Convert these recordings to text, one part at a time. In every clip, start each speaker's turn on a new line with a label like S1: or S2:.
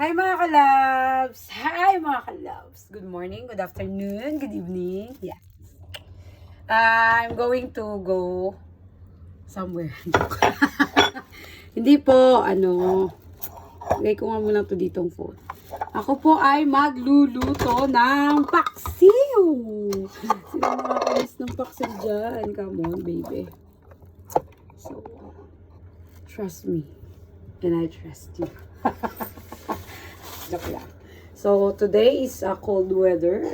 S1: Hi mga kalabs! Hi mga kalabs! Good morning, good afternoon, good evening. Yes. I'm going to go somewhere. Hindi po, ano, lagay ko nga muna to ditong phone. Ako po ay magluluto ng paksiw. Sino mga kalis ng paksiw dyan? Come on, baby. So, trust me. And I trust you. Joke lang. So, today is a cold weather.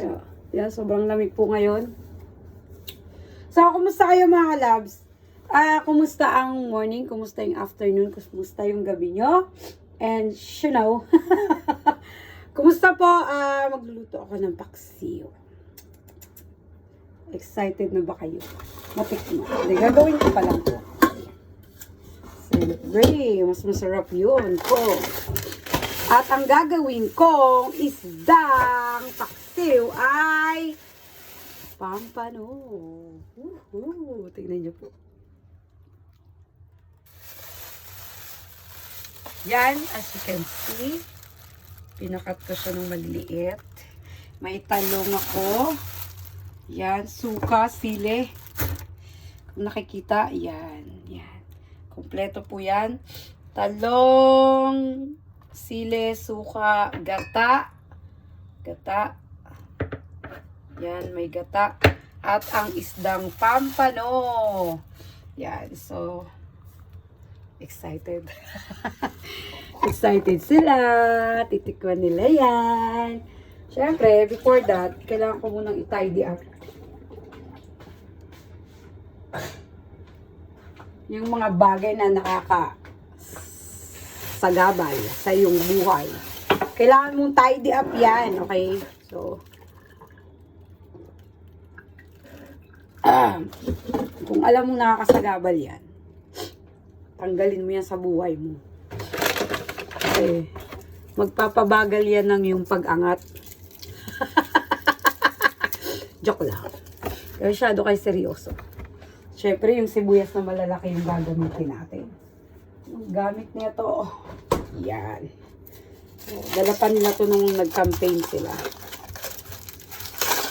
S1: Yeah, sobrang lamig po ngayon. So, kumusta kayo mga labs? Ah, kumusta ang morning? Kumusta yung afternoon? Kumusta yung gabi nyo? And, you know, kumusta po? Ah, magluluto ako ng paksiw. Excited na ba kayo? Matikman. Hindi, gagawin ko pa lang po. Celebrate. Mas masarap yun po. At ang gagawin kong isdang paksiw ay pampano. Woohoo! Tingnan niyo po. Yan, as you can see, pinakat ko siya ng maliliit. May talong ako. Yan, suka, sili. Kung nakikita, yan, yan. Kompleto po yan. Talong, sili, suka, gata. Gata. Yan, may gata. At ang isdang pampano. Yan, so, excited. excited sila. Titikwan nila yan. Siyempre, before that, kailangan ko munang i-tidy up. Yung mga bagay na nakaka sagabal sa iyong buhay. Kailangan mong tidy up yan, okay? So, ah, kung alam mong nakakasagabal yan, tanggalin mo yan sa buhay mo. Okay. Magpapabagal yan ng yung pag-angat. Joke lang. Masyado kayo seryoso. Siyempre, yung sibuyas na malalaki yung gagamitin natin. Gamit niya to. Yan. So, Dala pa nila to nung nag-campaign sila.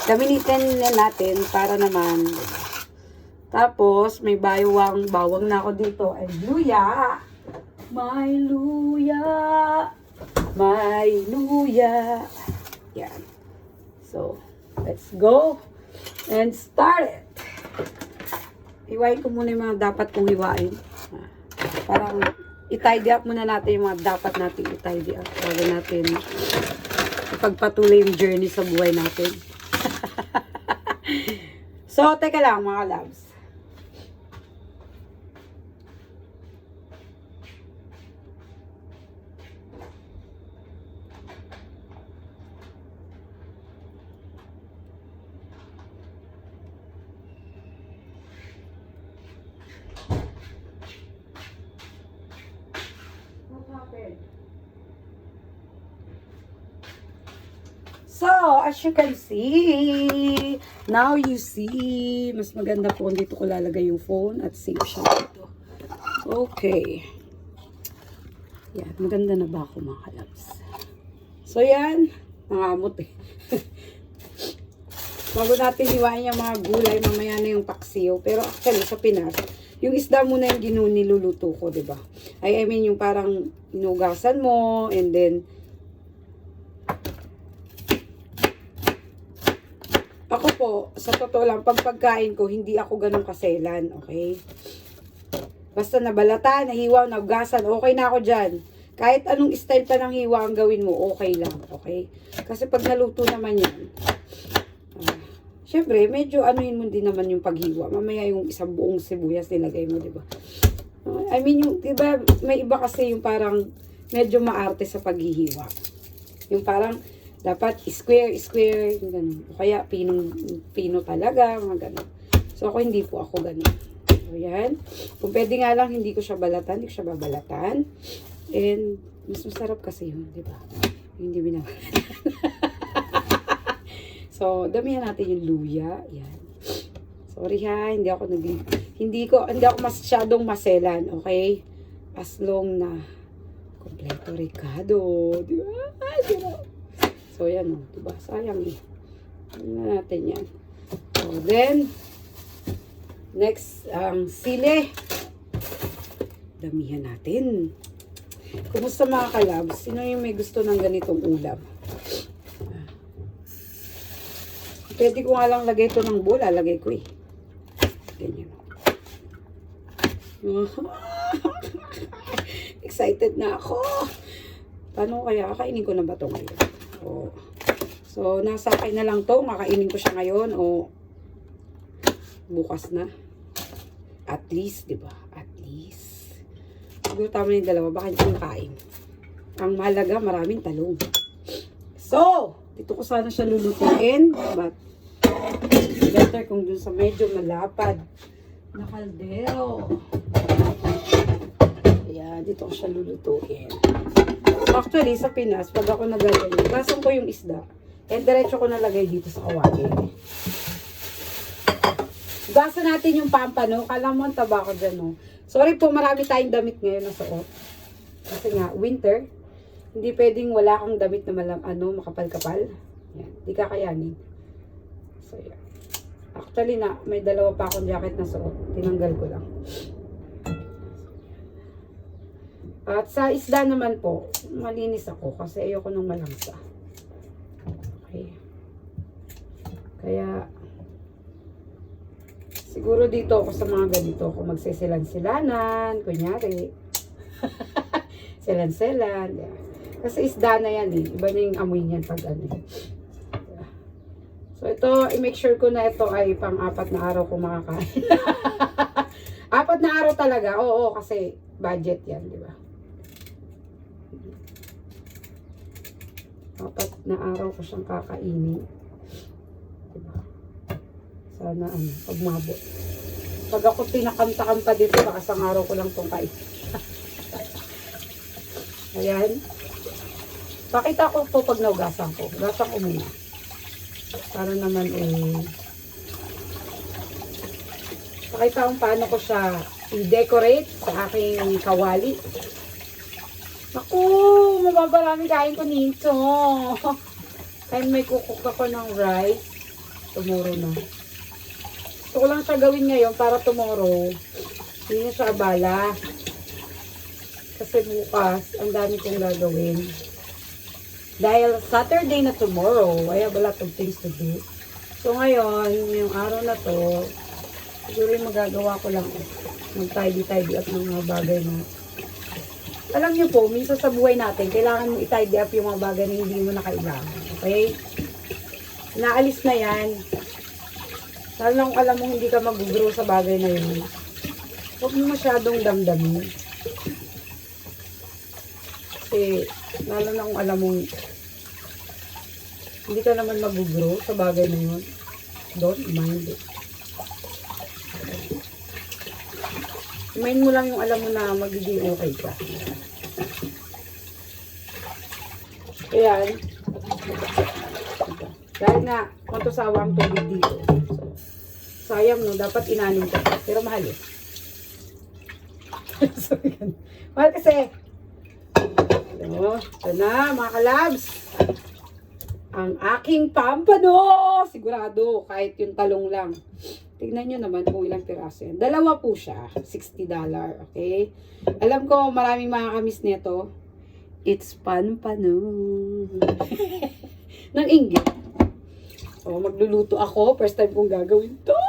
S1: Gamitin nila natin para naman. Tapos, may bawang, bawang na ako dito. Ay, luya. May luya. May luya. Yan. So, let's go and start it. Hiwain ko muna yung mga dapat kong hiwain. Ah, Parang i-tidy up muna natin yung mga dapat natin i-tidy up. Bago natin ipagpatuloy yung journey sa buhay natin. so, teka lang mga loves. So, as you can see, now you see, mas maganda po dito ko lalagay yung phone at save siya dito. Okay. Yan, maganda na ba ako mga kalabs? So, yan. Nangamot eh. Bago natin hiwain yung mga gulay, mamaya na yung paksiw. Pero actually, sa Pinas, yung isda muna yung ginu niluluto ko, ba? I, I mean, yung parang inugasan mo, and then, ako po, sa totoo lang, pag pagkain ko, hindi ako ganun kaselan, okay? Basta nabalata, nahiwa, naugasan, okay na ako dyan. Kahit anong style pa ng hiwa ang gawin mo, okay lang, okay? Kasi pag naluto naman yan, ah, syempre, medyo anuhin mo din naman yung paghiwa. Mamaya yung isang buong sibuyas nilagay mo, di ba? Ah, I mean, yung, di ba, may iba kasi yung parang medyo maarte sa paghihiwa. Yung parang, dapat square, square, ganun. O kaya, pinong, pino talaga, mga ganun. So, ako hindi po ako ganun. So, yan. Kung pwede nga lang, hindi ko siya balatan, hindi ko siya babalatan. And, mas masarap kasi yun, di ba? Hindi binabalatan. so, damihan natin yung luya. Yan. Sorry ha, hindi ako nag hindi ko hindi ako masyadong maselan, okay? As long na Kompleto Ricardo. Di ba? Ay, di ba? So, yan o. Di ba? Sayang eh. Ano na natin yan. So, then, next, ang sile. Damihan natin. Kumusta mga kalabs? Sino yung may gusto ng ganitong ulam? Pwede ko nga lang lagay ito ng bowl. Lalagay ko eh. Ganyan. Excited na ako. Paano kaya? Kakainin ko na ba ito ngayon? O, so, nasa akin na lang to. Makainin ko siya ngayon o bukas na. At least, di ba? At least. Siguro tama na yung dalawa. Baka hindi ko makain. Ang mahalaga, maraming talong. So, dito ko sana siya lulutuin. But, better kung dun sa medyo malapad na kaldero. Ayan, dito ko siya lulutuin. Actually, sa Pinas, pag ako nagaganyan, gasan ko yung isda. And diretso ko nalagay dito sa kawali. Gasa natin yung pampano. Kala mo ang taba ko dyan, no? Sorry po, marami tayong damit ngayon na suot. Kasi nga, winter. Hindi pwedeng wala kang damit na malam, ano, makapal-kapal. Yan, di kakayanin. So, yan. Actually na, may dalawa pa akong jacket na suot. Tinanggal ko lang. At sa isda naman po, malinis ako kasi ayoko nung malangsa. Okay. Kaya, siguro dito ako sa mga ganito ako magsisilan-silanan, kunyari. Silan-silan. Yeah. Kasi isda na yan eh. Iba na yung amoy niyan pag ano. eh. So ito, i-make sure ko na ito ay pang-apat na araw ko makakain. Apat na araw talaga. Oo, kasi budget yan, di ba? Apat na araw ko siyang kakainin. Diba? Sana ano, pag mabot. Pag ako pinakanta pa dito, baka isang araw ko lang itong kain. Ayan. Pakita ko po pag naugasan ko. Gasan ko muna. Para naman eh, pakita kung paano ko siya i-decorate sa aking kawali. Naku, mababaraming kain ko nito. Kaya may kukuk ako ng rice. Tomorrow na. Gusto ko lang siya gawin ngayon para tomorrow. Hindi na siya abala. Kasi bukas, ang dami kong gagawin. Dahil Saturday na tomorrow, I have a lot of things to do. So ngayon, yung araw na to, siguro yung magagawa ko lang mag-tidy-tidy up ng mga bagay na alam niyo po, minsan sa buhay natin, kailangan mo i-tidy up yung mga bagay na hindi mo na kailangan. Okay? Naalis na yan. Lalo kung alam mo hindi ka mag-grow sa bagay na yun. Huwag mo masyadong damdamin. Kasi, lalo na kung alam mo hindi ka naman mag-grow sa bagay na yun. Don't mind it. Mind mo lang yung alam mo na magiging okay ka. Ayan. Dahil nga, kung sawa ang tubig dito. Sayang no, dapat inanin ko. Pero mahal eh. so, yan. Mahal kasi. Ano, ito na, mga kalabs. Ang aking pampano. Sigurado, kahit yung talong lang. Tignan nyo naman kung ilang piraso yan. Dalawa po siya. $60. Okay? Alam ko, maraming makakamiss nito. It's pampano. Nang inggit. So, magluluto ako. First time kong gagawin to.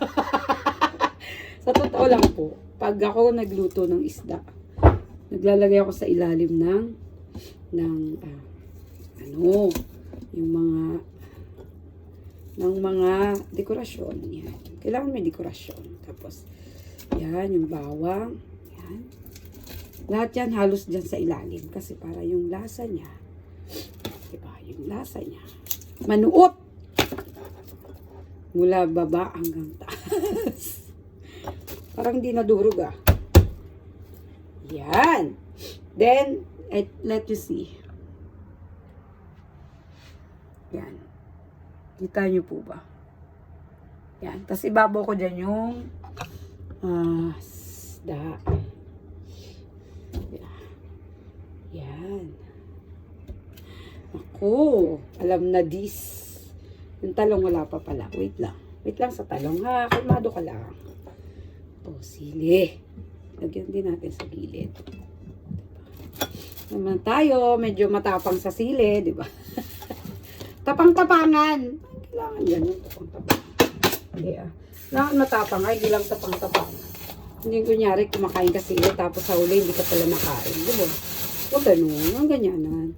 S1: sa totoo lang po, pag ako nagluto ng isda, naglalagay ako sa ilalim ng ng ah, ano, yung mga ng mga dekorasyon. Yan. Kailangan may dekorasyon. Tapos, yan, yung bawang. Yan. Lahat yan halos dyan sa ilalim. Kasi para yung lasa niya, diba, yung lasa niya, manuot. Mula baba hanggang taas. Parang hindi nadurog ah. Yan. Then, et, let you see. Yan. Kita nyo po ba? Yan. Tapos ibabaw ko dyan yung uh, isda. Yan. Ako, alam na this. Yung talong wala pa pala. Wait lang. Wait lang sa talong ha. Kalmado ka lang. O, sili. Lagyan din natin sa gilid. Naman tayo, medyo matapang sa sili, di ba? Tapang-tapangan. Kailangan yan yung tapang-tapangan. Hindi ah. Kailangan matapang ay, hindi lang tapang-tapangan. Hindi kunyari kumakain ka sili tapos sa huli hindi ka pala makain. Di ba? Huwag ganun. Ang ganyanan.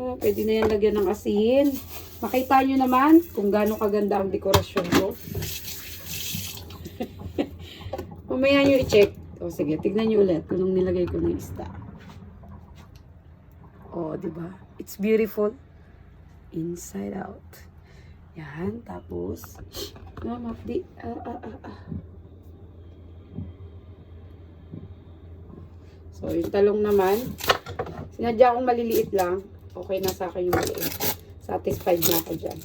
S1: Ah, pwede na yan lagyan ng asin. Makita nyo naman kung gaano kaganda ang dekorasyon ko. Mamaya nyo i-check. O sige, tignan nyo ulit kung nilagay ko ng isda. O, di ba? It's beautiful. Inside out. Yan, tapos, ah, mapdi, ah, ah, ah, ah. So, yung talong naman, sinadya akong maliliit lang. Okay na sa akin yung maliit. Satisfied na ako dyan.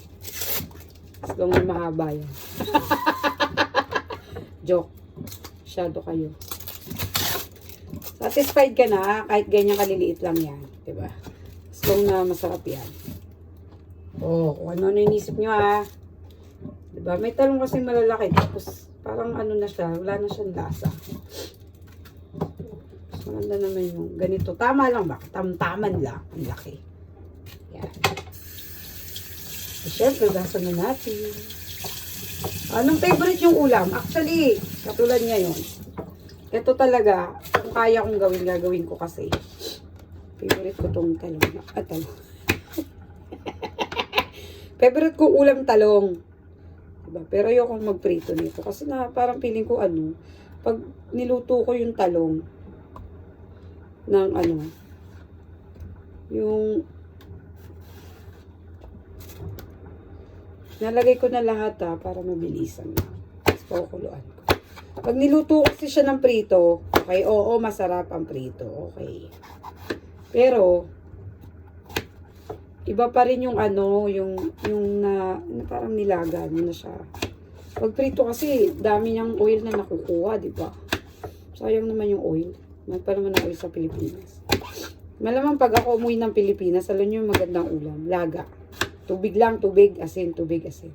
S1: Long na mahaba yan. Joke. Shadow kayo. Satisfied ka na kahit ganyan kaliliit lang yan. Diba? Long na masarap yan. Oh, kung ano-ano inisip nyo ah. Diba? May talong kasi malalaki. Tapos parang ano na siya. Wala na siyang lasa. Mas Maganda naman yung ganito. Tama lang ba? Tamtaman lang. Ang laki. Yan. So, syempre, gasa na natin. Anong favorite yung ulam? Actually, katulad ngayon. Ito talaga, kung kaya kong gawin, gagawin ko kasi. Favorite ko tong talong. Ah, talong. Favorite ko ulam talong. Diba? Pero ayokong magprito nito. Kasi na parang feeling ko ano, pag niluto ko yung talong, ng ano, yung nalagay ko na lahat ha, para mabilisan. Tapos ko. Pag niluto kasi siya ng prito, okay, oo, masarap ang prito, okay. Pero, iba pa rin yung ano, yung, yung na, na parang nilaga mo na siya. Pag prito kasi, dami niyang oil na nakukuha, di ba? Sayang naman yung oil. Mahal pa naman oil sa Pilipinas. Malamang pag ako umuwi ng Pilipinas, alam niyo yung magandang ulam, laga. Tubig lang, tubig, asin, tubig, asin.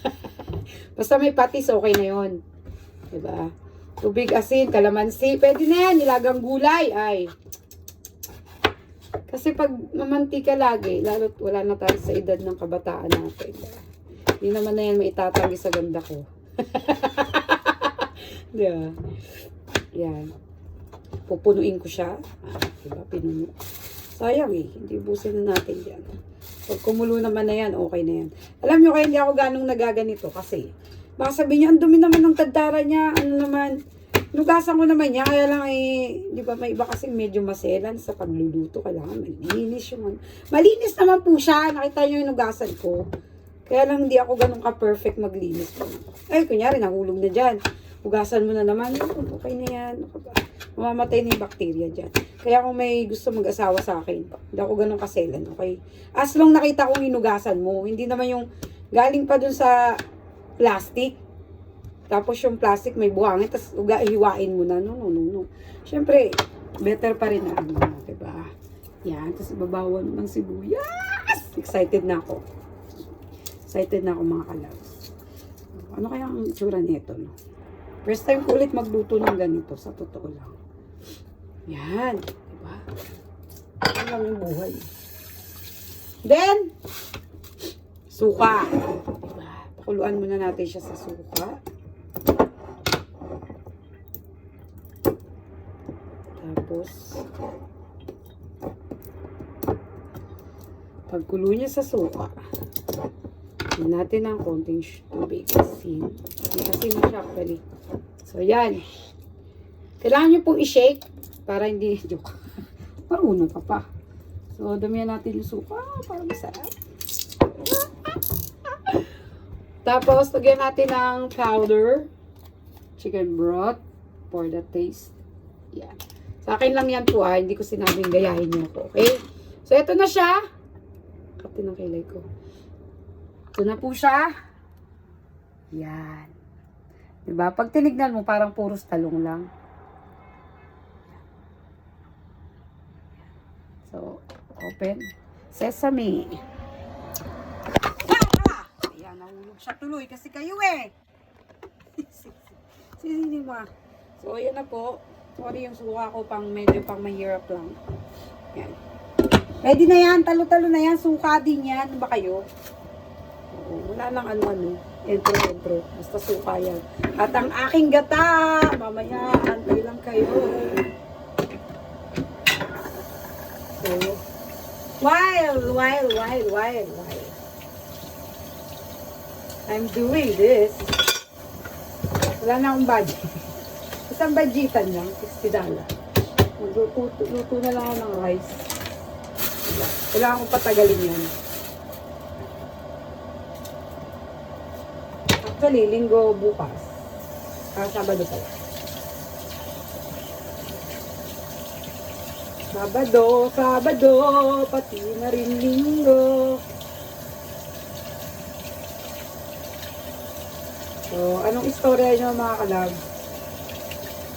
S1: Basta may patis, okay na yon Diba? Tubig, asin, kalamansi, pwede na yan, nilagang gulay, ay. Kasi pag mamantika lagi, lalo't wala na tayo sa edad ng kabataan natin. Hindi naman na yan maitatanggi sa ganda ko. diba? Yan. Pupunuin ko siya. Ah, diba? Pinuno. Sayang eh. Hindi busin na natin yan. Pag kumulo naman na yan, okay na yan. Alam nyo kaya hindi ako ganong nagaganito kasi baka sabihin niya, ang dumi naman ng tadara niya, ano naman, nugasan ko naman niya, kaya lang eh, di ba may iba kasi medyo maselan sa pagluluto, kailangan malinis yung ano. Malinis naman po siya, nakita niyo yung nugasan ko. Kaya lang hindi ako ganun ka-perfect maglinis. Ay, kunyari, nahulog na dyan. Hugasan mo na naman, okay na yan. Ano? Mamamatay na yung bacteria dyan. Kaya kung may gusto mag-asawa sa akin, hindi ako ganun kaselan, okay? As long nakita kong hinugasan mo, hindi naman yung galing pa dun sa plastic. Tapos yung plastic may buhangin, tapos uga, hiwain mo na. No, no, no, no. Siyempre, better pa rin na ano, diba? Yan, tapos babawan ng sibuyas. Excited na ako. Excited na ako mga kalabs. Ano kaya ang itsura nito, no? First time ko ulit magluto ng ganito, sa totoo lang. Yan, diba? Ano lang yung buhay. Then, suka. Diba? Pakuluan muna natin siya sa suka. Tapos, pagkulo niya sa suka, Lagyan natin ng konting tubig. Asin. May asin na siya actually. So, yan. Kailangan nyo pong i-shake para hindi, joke. Marunong ka pa. So, damihan natin yung suka para masarap. Tapos, lagyan natin ng powder. Chicken broth for the taste. Yan. Sa akin lang yan po ah. Hindi ko sinabing gayahin niyo ako. Okay? So, ito na siya. Kapit ng kilay ko. Ito na po siya. Yan. Diba? Pag tinignan mo, parang puros talong lang. So, open. Sesame. Ah! Ayan, nahulog siya tuloy kasi kayo eh. Sisinin mo ah. So, ayan na po. Sorry yung suka ko pang medyo pang mahirap lang. Yan. Ready na yan. Talo-talo na yan. Suka din yan. Ano ba kayo? Oo, wala lang ano-ano. Entro, entro. Basta suka yan. At ang aking gata. Mamaya, antay lang kayo. So, while, while, while, while, while. I'm doing this. Wala na akong budget. Isang budgetan lang, 60 dollar. Magluto luto na lang ako ng rice. Wala akong patagalin yan. Actually, linggo bukas. Ah, Sabado pala. Sabado, Sabado, pati na rin linggo. So, anong istorya nyo mga kalab?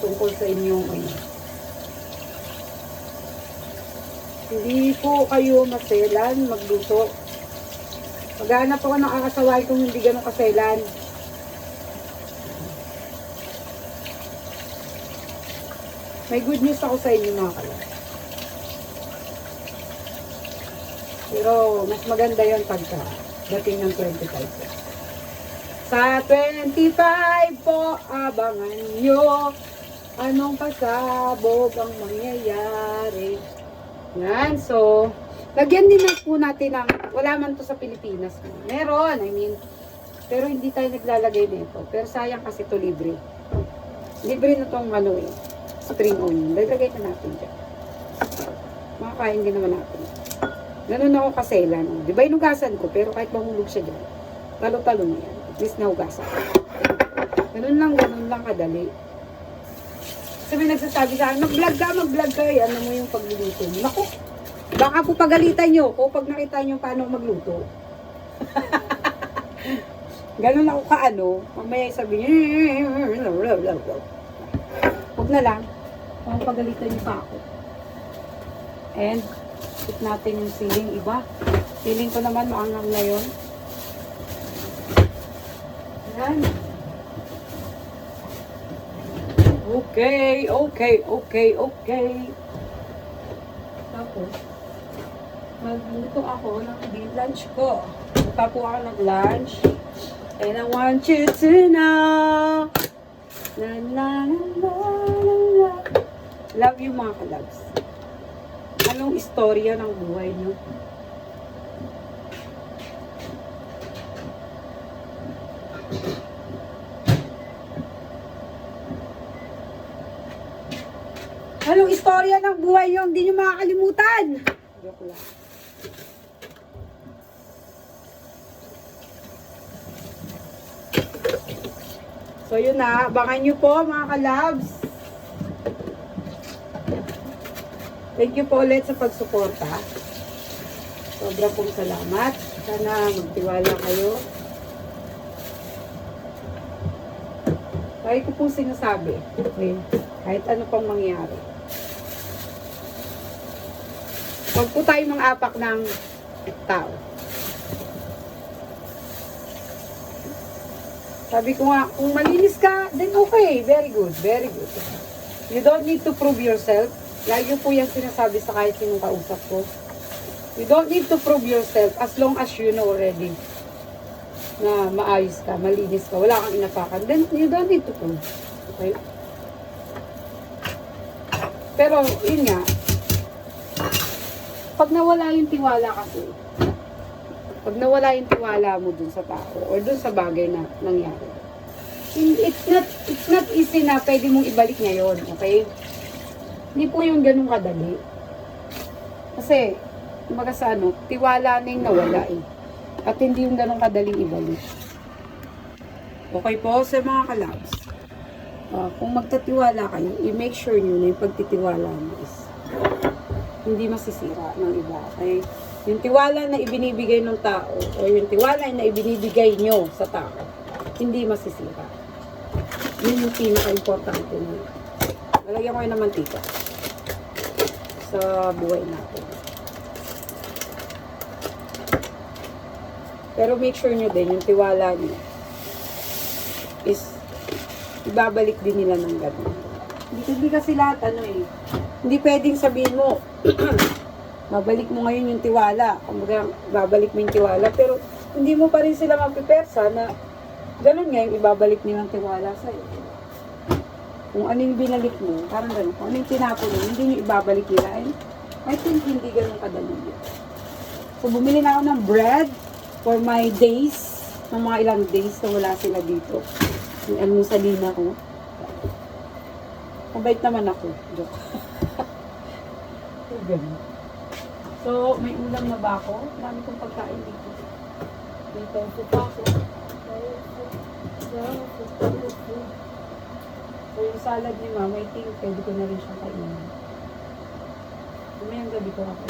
S1: Tungkol sa inyong ano? Hindi po kayo maselan magluto. Maghanap ako ng akasaway kung hindi ganun kaselan. May good news ako sa inyo mga kalab. Pero mas maganda yon pagka dating ng 25 po. Sa 25 po, abangan nyo anong pasabog ang mangyayari. Yan, so, lagyan din po natin ng, wala man to sa Pilipinas. Meron, I mean, pero hindi tayo naglalagay nito. Pero sayang kasi to libre. Libre na tong ano eh, spring onion. Lagay na natin dyan. Makakain din naman natin. Ganun ako kaselan. oh. Di ba inugasan ko, pero kahit mahulog siya dyan, talo-talo na yan. At least nahugasan. Ganun lang, ganun lang kadali. May nagsasabi sa akin, mag-vlog ka, mag-vlog ka. Eh. Ano mo yung pagluluto mo? Naku, baka po pagalitan nyo ko pag nakita nyo paano magluto. Ganun ako kaano, mamaya sabi Huwag na lang. Kung pagalitan nyo pa ako. And, put natin yung ceiling iba. Feeling ko naman maangang na yun. Yan. Okay, okay, okay, okay. Tapos, magluto ako ng lunch ko. Punta po ako ng lunch. And I want you to know. La la la la la. Love you mga kalabs. Anong istorya ng buhay niyo? Anong istorya ng buhay niyo hindi niyo makakalimutan? Joke lang. So yun na, abangan nyo po mga kalabs. Thank you po ulit sa pagsuporta. Sobra pong salamat. Sana magtiwala kayo. Kahit ko pong sinasabi. Okay? Kahit ano pang mangyari. Huwag po tayo mga apak ng tao. Sabi ko nga, kung malinis ka, then okay. Very good. Very good. You don't need to prove yourself. Lagi po yan sinasabi sa kahit sinong kausap ko. You don't need to prove yourself as long as you know already na maayos ka, malinis ka, wala kang inapakan, then you don't need to prove. Okay? Pero, yun nga, pag nawala yung tiwala kasi, pag nawala yung tiwala mo dun sa tao or dun sa bagay na nangyari, it's not, it's not easy na pwede mong ibalik ngayon, okay? Hindi po yung ganun kadali. Kasi, kumbaga sa ano, tiwala na yung nawala eh. At hindi yung ganun kadaling ibalik. Okay po, sa mga kalabs. ah, kung magtatiwala kayo, i-make sure nyo na yung pagtitiwala nyo is hindi masisira ng iba. Okay? Yung tiwala na ibinibigay ng tao o yung tiwala na ibinibigay nyo sa tao, hindi masisira. Yun yung pinaka-importante nyo. Nalagyan ko yun ng mantika sa buhay natin. Pero make sure nyo din, yung tiwala nyo is ibabalik din nila ng ganun. Hindi, hindi kasi lahat ano eh, hindi pwedeng sabihin mo, babalik mo ngayon yung tiwala. Kumbaga, babalik mo yung tiwala. Pero hindi mo pa rin sila mapipersa na ganun nga yung ibabalik nilang tiwala sa'yo. Kung ano yung binalik mo, parang ganun. Kung ano yung tinapon mo, hindi nyo ibabalik nila. And I think hindi ganun kadali yun. So, bumili na ako ng bread for my days, ng mga ilang days na wala sila dito. Yung almusalina ko. Mabait naman ako. Joke. So, may ulam na ba ako? Dami kong pagkain dito. May tofu pa ako. So, yung salad ni mama, I think pwede ko na rin siya kainin. Mamayang gabi ko ako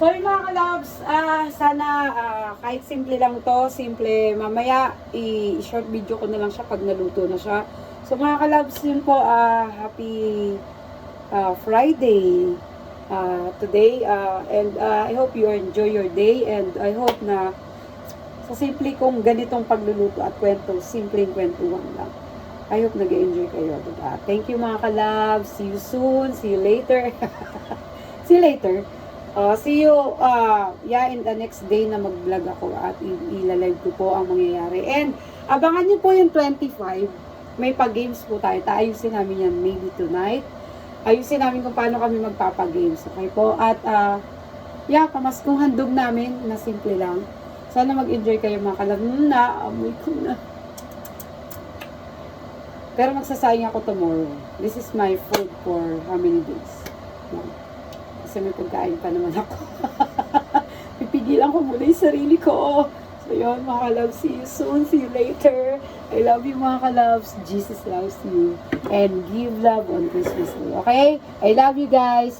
S1: ito. Sorry mga kalabs, ah, sana ah, kahit simple lang to, simple, mamaya i-short video ko na lang siya pag naluto na siya. So mga kalabs, yun po, ah, happy ah, Friday ah, today ah, and ah, I hope you enjoy your day and I hope na sa simple kong ganitong pagluluto at kwento, simpleng kwentuhan lang. I hope nag-enjoy kayo. Diba? Thank you mga kalabs. See you soon. See you later. see you later. Uh, see you uh, yeah, in the next day na mag-vlog ako at ilalive ko po ang mangyayari. And abangan niyo po yung 25. May pag-games po tayo. Taayusin namin yan maybe tonight. Ayusin namin kung paano kami magpapagames. Okay po? At uh, yeah, pamaskong handog namin na simple lang. Sana mag-enjoy kayo mga kalab. Mm, na, amoy ko na. Pero magsasayang ako tomorrow. This is my food for how many days? No. Kasi may pagkain pa naman ako. Pipigilan ko muna yung sarili ko. So yun, mga kalabs, see you soon, see you later. I love you mga kalabs. Jesus loves you. And give love on Christmas Day. Okay? I love you guys.